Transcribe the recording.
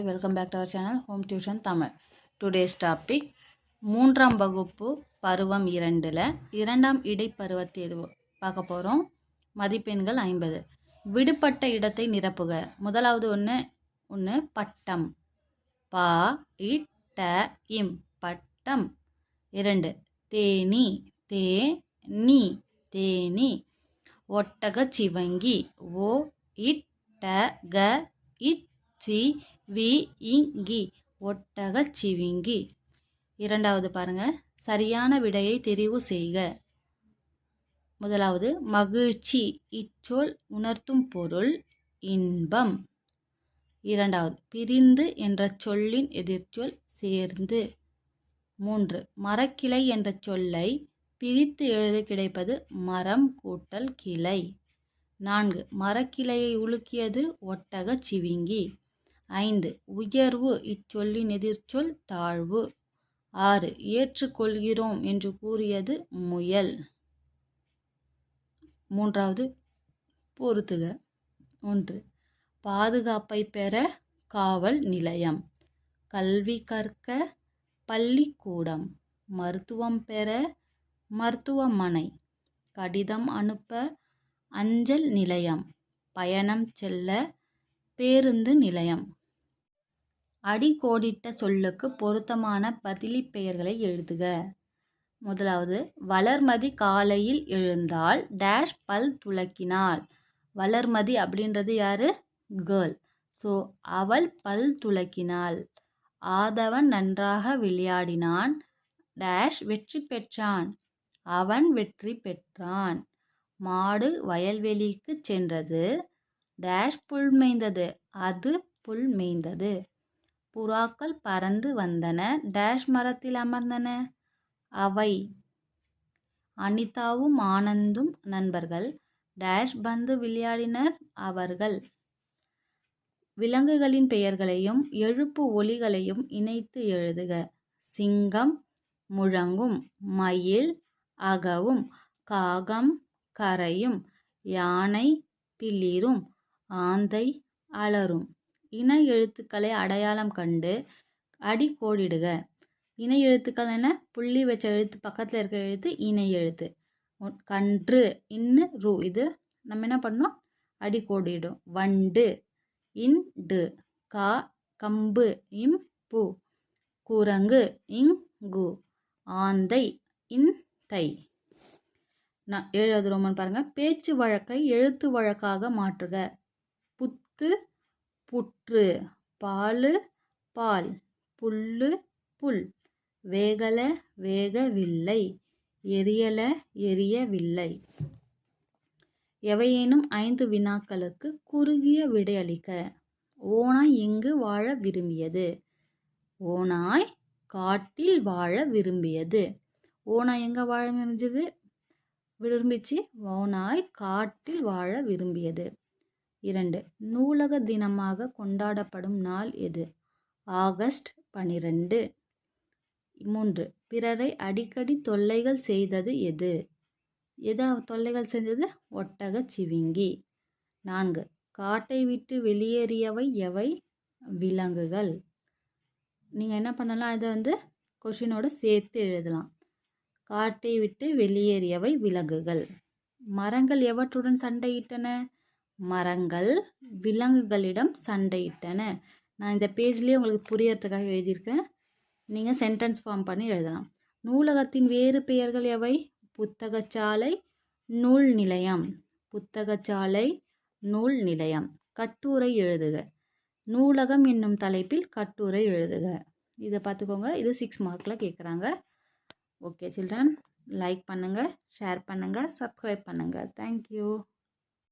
Hi welcome back to our channel home tuition Tamil today's topic மூன்றாம் வகுப்பு பருவம் இரண்டில் இரண்டாம் இடைப்பருவ தேர்வு பார்க்க போகிறோம் மதிப்பெண்கள் ஐம்பது. விடுபட்ட இடத்தை நிரப்புக. முதலாவது ஒன்று ஒன்று பட்டம். பா இட்ட இம் பட்டம். இரண்டு தேனி தே நீ தேனி. ஒட்டகச் சிவங்கி ஓ இட்ட க இச் சி வி இங்கி ஒட்டகச் சிவிங்கி. இரண்டாவது பாருங்க. சரியான விடையை தெரிவு செய்க. முதலாவது மகிழ்ச்சி இச்சொல் உணர்த்தும் பொருள் இன்பம். இரண்டாவது பிரிந்து என்ற சொல்லின் எதிர்ச்சொல் சேர்ந்து. மூன்று மரக்கிளை என்ற சொல்லை பிரித்து எழுத கிடைப்பது மரம் கூட்டல் கிளை. நான்கு மரக்கிளையை உலுக்கியது ஒட்டகச் சிவிங்கி. ஐந்து. உயர்வு இச்சொல்லின் எதிர்ச்சொல் தாழ்வு. ஆறு. ஏற்றுக்கொள்கிறோம் என்று கூறியது முயல். மூன்றாவது. பொருத்துக ஒன்று. பாதுகாப்பை பெற காவல் நிலையம். கல்வி கற்க பள்ளிக்கூடம். மருத்துவம் பெற மருத்துவமனை. கடிதம் அனுப்ப அஞ்சல் நிலையம். பயணம் செல்ல பேருந்து நிலையம். அடிக்கோடிட்ட சொல்லுக்கு பொருத்தமான பதிலி பெயர்களை எழுதுக. முதலாவது வளர்மதி காலையில் எழுந்தால் டேஷ் பல் துளக்கினாள். வளர்மதி அப்படின்றது யாரு? கேர்ள். ஸோ அவள் பல் துளக்கினாள். ஆதவன் நன்றாக விளையாடினான் டேஷ் வெற்றி பெற்றான். அவன் வெற்றி பெற்றான். மாடு வயல்வெளிக்கு சென்றது டேஷ் புல் மேய்ந்தது அது புல் மேய்ந்தது. புறாக்கள் பறந்து வந்தன. டேஷ் மரத்தில் அமர்ந்தன. அவை அனிதாவும் ஆனந்தும் நண்பர்கள். டேஷ் பந்து விளையாடினர் அவர்கள். விலங்குகளின் பெயர்களையும் எழுப்பு ஒலிகளையும் இணைத்து எழுதுக. சிங்கம் முழங்கும் மயில் அகவும் காகம் கரையும் யானை பிளிரும் ஆந்தை அலரும். இன எழுத்துக்களை அடையாளம் கண்டு அடி கோடிடுக. இணை எழுத்துக்கள் என்ன? புள்ளி வச்ச எழுத்து பக்கத்தில் இருக்க எழுத்து இணை எழுத்து. கன்று இன்னு ரூ. இது நம்ம என்ன பண்ணோம் அடி கோடிடும். வண்டு இண்டு கா கம்பு இம் பூ. குரங்கு இங்கு. ஆந்தை இன் தை நான் ஏழாவது ரோமன் பாருங்கள் பேச்சு வழக்கை எழுத்து வழக்காக மாற்றுக. புத்து புற்று பால் பால் புல்லு புல். வேகல வேகவில்லை எரியல எரியவில்லை. எவையேனும் ஐந்து வினாக்களுக்கு குறுகிய விடையளிக்க ஓனாய் எங்கு வாழ விரும்பியது? ஓனாய் காட்டில் வாழ விரும்பியது. ஓனாய் எங்கே வாழ விரும்பியது? விரும்பிச்சு ஓனாய் காட்டில் வாழ விரும்பியது. இரண்டு. நூலக தினமாக கொண்டாடப்படும் நாள் எது? ஆகஸ்ட் பனிரெண்டு. மூன்று. பிறரை அடிக்கடி தொல்லைகள் செய்தது எது? எது தொல்லைகள் செஞ்சது ஒட்டக சிவிங்கி. நான்கு. காட்டை விட்டு வெளியேறியவை எவை? விலங்குகள். நீங்கள் என்ன பண்ணலாம்? இதை வந்து கொஷினோடு சேர்த்து எழுதலாம். காட்டை விட்டு வெளியேறியவை விலங்குகள். மரங்கள் எவற்றுடன் சண்டையிட்டன? மரங்கள் விலங்குகளிடம் சண்டையிட்டன. நான் இந்த பேஜ்லேயே உங்களுக்கு புரியறதுக்காக எழுதியிருக்கேன். நீங்கள் சென்டென்ஸ் ஃபார்ம் பண்ணி எழுதலாம். நூலகத்தின் வேறு பெயர்கள் எவை? புத்தகச்சாலை நூல் நிலையம் புத்தகச்சாலை நூல் நிலையம் கட்டுரை எழுதுக. நூலகம் என்னும் தலைப்பில் கட்டுரை எழுதுக. இதை பார்த்துக்கோங்க. இது சிக்ஸ் மார்க்கில் கேட்குறாங்க. ஓகே சில்ட்ரன் லைக் பண்ணுங்கள் ஷேர் பண்ணுங்கள் சப்ஸ்கிரைப் பண்ணுங்கள் தேங்க்யூ